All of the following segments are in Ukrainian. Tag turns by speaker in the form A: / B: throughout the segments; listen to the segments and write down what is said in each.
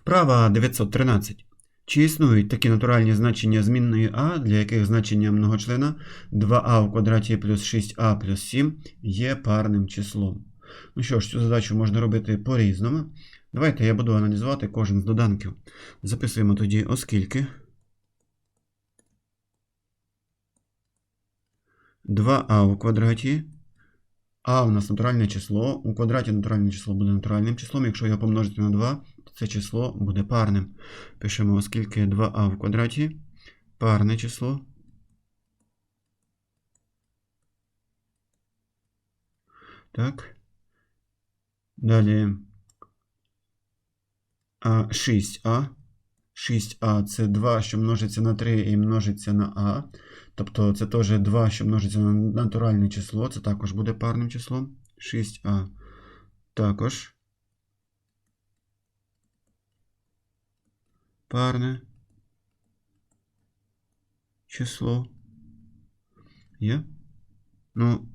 A: Вправа 913. Чи існують такі натуральні значення змінної а, для яких значення многочлена 2а в квадраті плюс 6а плюс 7 є парним числом? Ну що ж, цю задачу можна робити по-різному. Давайте я буду аналізувати кожен з доданків. Записуємо тоді, оскільки 2а у квадраті. А у нас натуральне число. У квадраті натуральне число буде натуральним числом. Якщо його помножити на 2, то це число буде парним. Пишемо, оскільки 2а в квадраті парне число. Так. Далі а, 6а. 6а це 2, що множиться на 3 і множиться на а. Тобто це теж 2, що множиться на натуральне число. Це також буде парним числом. 6а. Також. Парне число. Є? Ну.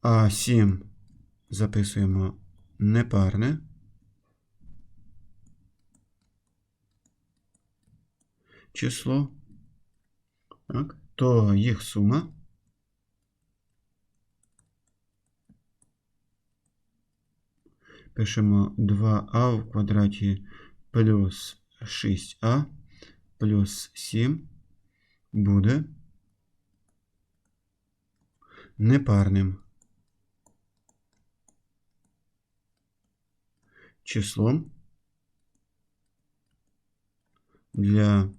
A: А 7 записуємо непарне. Число. Так, то їх сума. Пишемо 2а в квадраті плюс 6а плюс 7 буде непарним. Числом для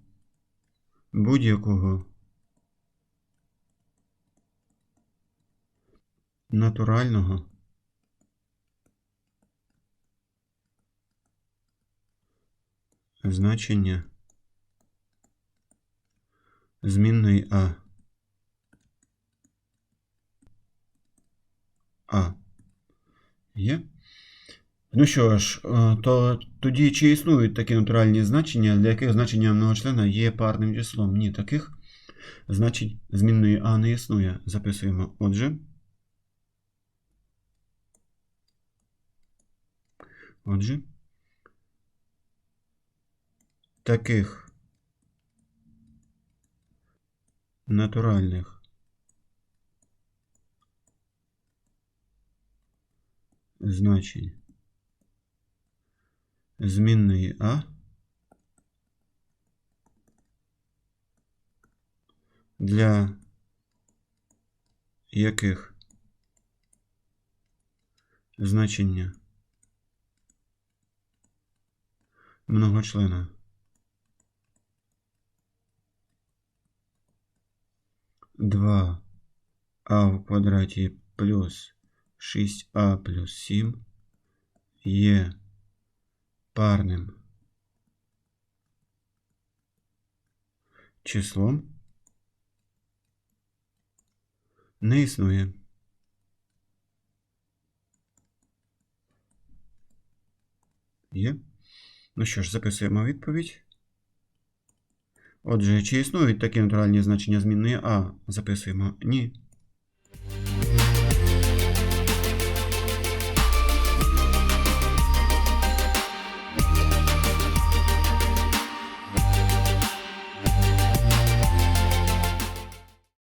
A: будь-якого натурального значення змінної А. А. Є? Ну що ж, е, то тоді чи існують такі натуральні значення, для яких значення многочлена є парним числом? Ні, таких значень змінної А не існує. Записуємо. Отже. Отже. Таких натуральних. Значень. Змінної А. Для яких значення? Многочлена два а в квадраті плюс 6а плюс 7 є парним числом не існує. Є. Ну що ж, записуємо відповідь. Отже, чи існують такі натуральні значення змінної А? Записуємо ні.